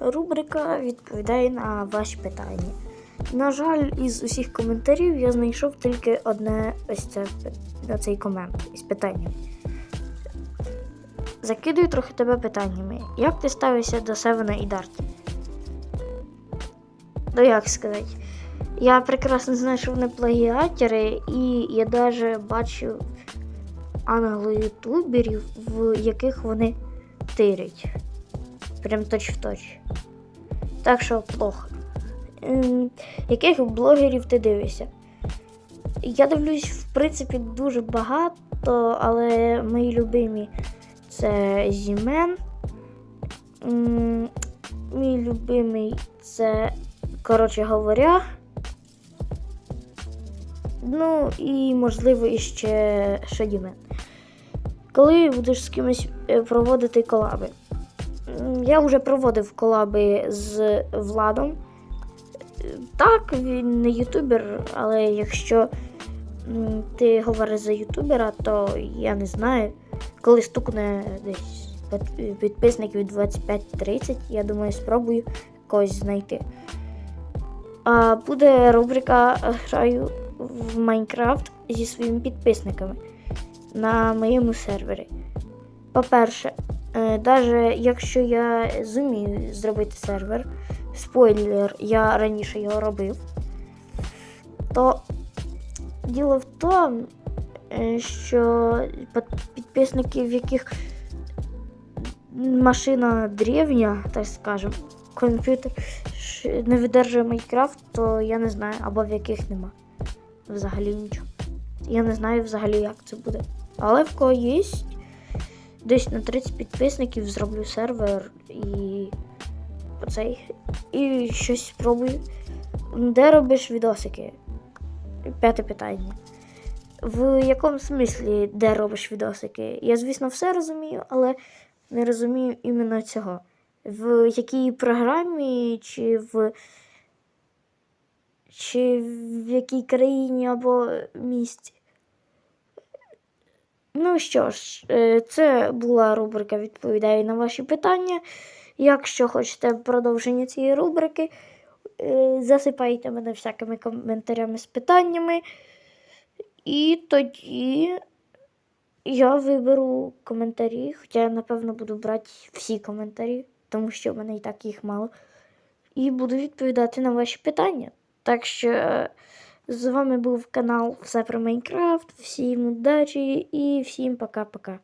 рубрика відповідає на ваші питання. На жаль, із усіх коментарів я знайшов тільки одне ось це цей комент із питанням. Закидую трохи тебе питаннями. Як ти ставишся до Севена і Дарті? Ну як сказати? Я прекрасно знаю, що вони плагіатори, і я навіть бачив англо-ютуберів, в яких вони тирять. Прям точ в точ. Так що плохо. Яких блогерів ти дивишся? Я дивлюсь, в принципі, дуже багато, але мої любимі це Зімен. Мій любимий це, коротше говоря. Ну і, можливо, іще Шадімен. Коли будеш з кимось е, проводити колаби? Я вже проводив колаби з Владом. Так, він не ютубер, але якщо ти говориш за ютубера, то я не знаю. Коли стукне десь підписників 25-30, я думаю, спробую когось знайти. А буде рубрика Граю в Майнкрафт зі своїми підписниками на моєму сервері. По-перше, навіть якщо я зумію зробити сервер, спойлер, я раніше його робив, то діло в тому, е, що під- підписники, в яких машина древня, так скажем, комп'ютер не видержує Майнкрафт, то я не знаю, або в яких нема. Взагалі нічого. Я не знаю взагалі, як це буде. Але в кого є, десь на 30 підписників зроблю сервер і оцей. І щось спробую. Де робиш відосики? П'яте питання. В якому смислі де робиш відосики? Я, звісно, все розумію, але не розумію іменно цього. В якій програмі, чи в, чи в якій країні або місті. Ну що ж, е, це була рубрика Відповідаю на ваші питання. Якщо хочете продовження цієї рубрики, е, засипайте мене всякими коментарями з питаннями. І тоді я виберу коментарі, хоча я, напевно, буду брати всі коментарі, тому що в мене і так їх мало. І буду відповідати на ваші питання. Так що е, з вами був канал Все про Майнкрафт. Всім удачі і всім пока-пока.